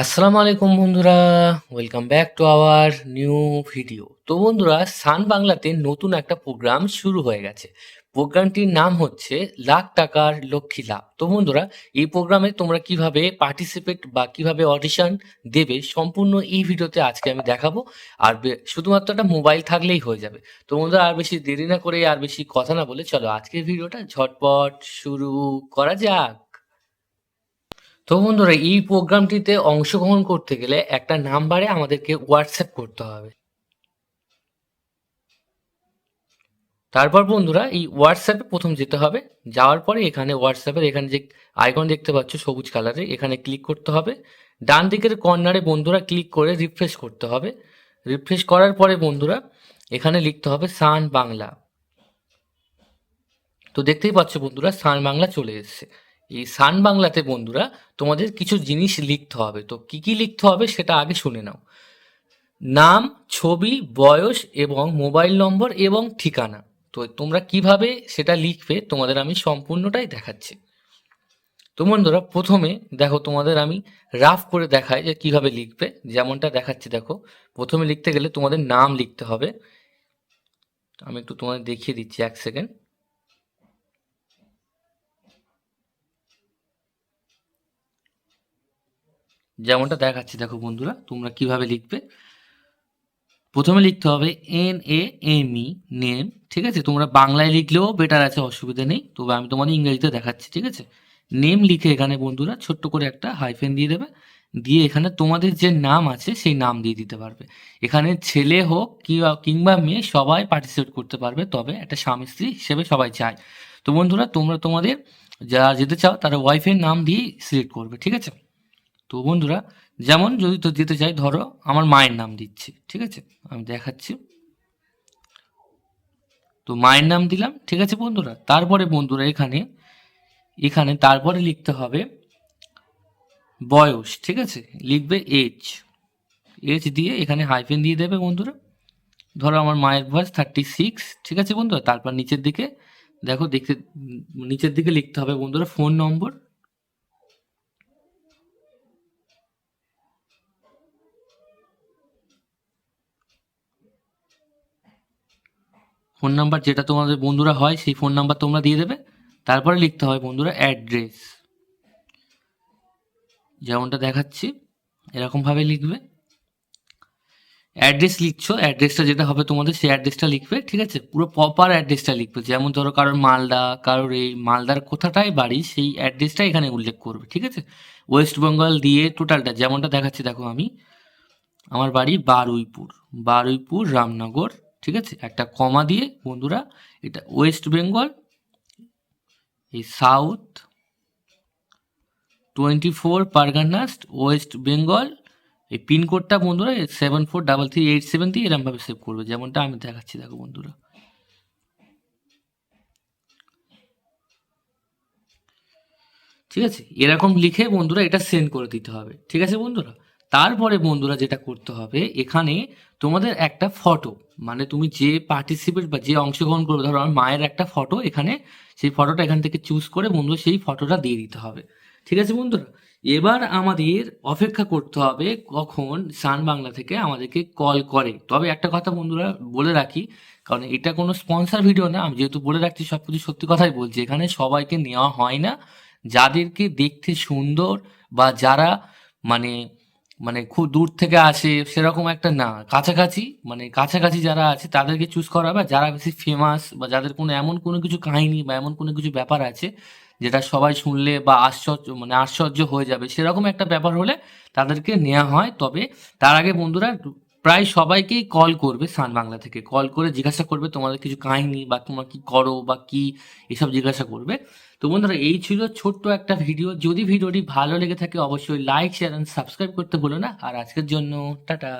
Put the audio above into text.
আসসালামু আলাইকুম বন্ধুরা welcome back to our new video তো বন্ধুরা, সান বাংলাতে নতুন একটা প্রোগ্রাম শুরু হয়ে গেছে। প্রোগ্রামটির নাম হচ্ছে লাখ টাকার লক্ষ্মী লাভ। তো বন্ধুরা, এই প্রোগ্রামে তোমরা কীভাবে পার্টিসিপেট বা কীভাবে অডিশন দেবে সম্পূর্ণ এই ভিডিওতে আজকে আমি দেখাবো। আর শুধুমাত্র একটা মোবাইল থাকলেই হয়ে যাবে। তো বন্ধুরা, আর বেশি দেরি না করে, আর বেশি কথা না বলে, চলো আজকের ভিডিওটা ঝটপট শুরু করা যাক। তো বন্ধুরা, এই প্রোগ্রামটিতে অংশগ্রহণ করতে গেলে একটা নাম্বারে আমাদেরকে হোয়াটসঅ্যাপ করতে হবে। তারপর বন্ধুরা, এই হোয়াটসঅ্যাপে প্রথম যেতে হবে। যাওয়ার পরে এখানে হোয়াটসঅ্যাপের এখানে যে আইকন দেখতে পাচ্ছ, সবুজ কালারে এখানে ক্লিক করতে হবে। ডান দিকের কর্নারে বন্ধুরা ক্লিক করে রিফ্রেশ করতে হবে। রিফ্রেশ করার পরে বন্ধুরা, এখানে লিখতে হবে সান বাংলা। তো দেখতেই পাচ্ছ বন্ধুরা, সান বাংলা চলে এসেছে। এই সান বাংলাতে বন্ধুরা তোমাদের কিছু জিনিস লিখতে হবে। তো কি কি লিখতে হবে সেটা আগে শুনে নাও। নাম, ছবি, বয়স এবং মোবাইল নম্বর এবং ঠিকানা। তো তোমরা কীভাবে সেটা লিখবে তোমাদের আমি সম্পূর্ণটাই দেখাচ্ছি। তো বন্ধুরা প্রথমে দেখো তোমাদের আমি রাফ করে দেখাই যে কীভাবে লিখবে। যেমনটা দেখাচ্ছি দেখো, প্রথমে লিখতে গেলে তোমাদের নাম লিখতে হবে। আমি একটু তোমাদের দেখিয়ে দিচ্ছি এক সেকেন্ড। যেমনটা দেখাচ্ছি, দেখো বন্ধুরা, তোমরা কীভাবে লিখবে? প্রথমে লিখতে হবে N A M E name ঠিক আছে? তোমরা বাংলায় লিখলেও বেটার আছে, অসুবিধা নেই। তবে আমি তোমাদের ইংরেজিতে দেখাচ্ছি, ঠিক আছে? নেম লিখে এখানে বন্ধুরা ছোট্ট করে একটা হাইফেন দিয়ে দেবে। দিয়ে এখানে তোমাদের যে নাম আছে, সেই নাম দিয়ে দিতে পারবে। এখানে ছেলে হোক কিংবা কিংবা মেয়ে, সবাই পার্টিসিপেট করতে পারবে। তবে একটা স্বামী স্ত্রী হিসেবে সবাই চায়। তো বন্ধুরা, তোমরা তোমাদের যারা যেতে চাও, তারা ওয়াইফের নাম দিয়েই সিলেক্ট করবে, ঠিক আছে? তো বন্ধুরা, যেমন যদি তো দিতে চাই, ধরো আমার মায়ের নাম দিচ্ছি, ঠিক আছে? আমি দেখাচ্ছি। তো মায়ের নাম দিলাম, ঠিক আছে বন্ধুরা? তারপরে বন্ধুরা এখানে এখানে তারপরে লিখতে হবে বয়স, ঠিক আছে? লিখবে এজ এজ দিয়ে এখানে হাইফেন দিয়ে দেবে বন্ধুরা। ধরো আমার মায়ের বয়স থার্টি সিক্স ঠিক আছে বন্ধুরা? তারপর নিচের দিকে, দেখো দেখতে, নিচের দিকে লিখতে হবে বন্ধুরা ফোন নম্বর ফোন নাম্বার যেটা তোমাদের বন্ধুরা হয়, সেই ফোন নাম্বার তোমরা দিয়ে দেবে। তারপরে লিখতে হবে বন্ধুরা অ্যাড্রেস। যেমনটা দেখাচ্ছি, এরকমভাবে লিখবে। অ্যাড্রেস লিখছো, অ্যাড্রেসটা যেটা হবে তোমাদের সেই অ্যাড্রেসটা লিখবে, ঠিক আছে? পুরো প্রপার অ্যাড্রেসটা লিখবে। যেমন ধরো কারোর মালদা, কারোর এই মালদার কোথাটাই বাড়ি, সেই অ্যাড্রেসটা এখানে উল্লেখ করবে, ঠিক আছে? ওয়েস্ট বেঙ্গল দিয়ে টোটালটা যেমনটা দেখাচ্ছি, দেখো আমি। আমার বাড়ি বারুইপুর বারুইপুর রামনগর। ঠিক আছে? একটা কমা দিয়ে বন্ধুরা এটা ওয়েস্ট বেঙ্গল এই South twenty four Parganas West Bengal এই পিনকোডটা বন্ধুরা seven four double three eight seven দিয়ে এরমভাবে সেভ করবে। যেমনটা আমি দেখাচ্ছি, দেখো বন্ধুরা। ঠিক আছে? এরকম লিখে বন্ধুরা এটা সেন্ড করে দিতে হবে। ঠিক আছে বন্ধুরা? তারপরে বন্ধুরা যেটা করতে হবে, এখানে তোমাদের একটা ফটো মানে তুমি যে পার্টিসিপেট বা যে অংশগ্রহণ করবে, ধরো আমার মায়ের একটা ফটো এখানে সেই ফটোটা এখান থেকে চুজ করে বন্ধু সেই ফটোটা দিয়ে দিতে হবে। ঠিক আছে বন্ধুরা? এবার আমাদের অপেক্ষা করতে হবে কখন সান বাংলা থেকে আমাদেরকে কল করে। তবে একটা কথা বন্ধুরা বলে রাখি, কারণ এটা কোনো স্পন্সর ভিডিও না, আমি যেহেতু বলে রাখছি সব কিছু সত্যি কথাই বলছি, এখানে সবাইকে নেওয়া হয় না। যাদেরকে দেখতে সুন্দর বা যারা মানে মানে খুব দূর থেকে আসে, সেরকম একটা না। কাছাকাছি মানে কাছাকাছি যারা আছে, তাদেরকে চুজ করা হবে যারা বেশি ফেমাস বা যাদের কোনো এমন কোনো কিছু কাহিনী বা এমন কোনো কিছু ব্যাপার আছে, যেটা সবাই শুনলে বা আশ্চর্য মানে আশ্চর্য হয়ে যাবে, সেরকম একটা ব্যাপার হলে তাদেরকে নেওয়া হয়। তবে তার আগে বন্ধুরা প্রায় সবাইকেই কল করবে সান বাংলা থেকে। কল করে জিজ্ঞাসা করবে তোমাদের কিছু কাহিনী বা তোমরা কি করো বা কি এসব জিজ্ঞাসা করবে। তো বন্ধুরা, এই ছিল ছোট্ট একটা ভিডিও যদি ভিডিওটি ভালো লেগে থাকে, অবশ্যই লাইক শেয়ার অ্যান্ড সাবস্ক্রাইব করতে ভুলো না। আর আজকের জন্য, টাটা।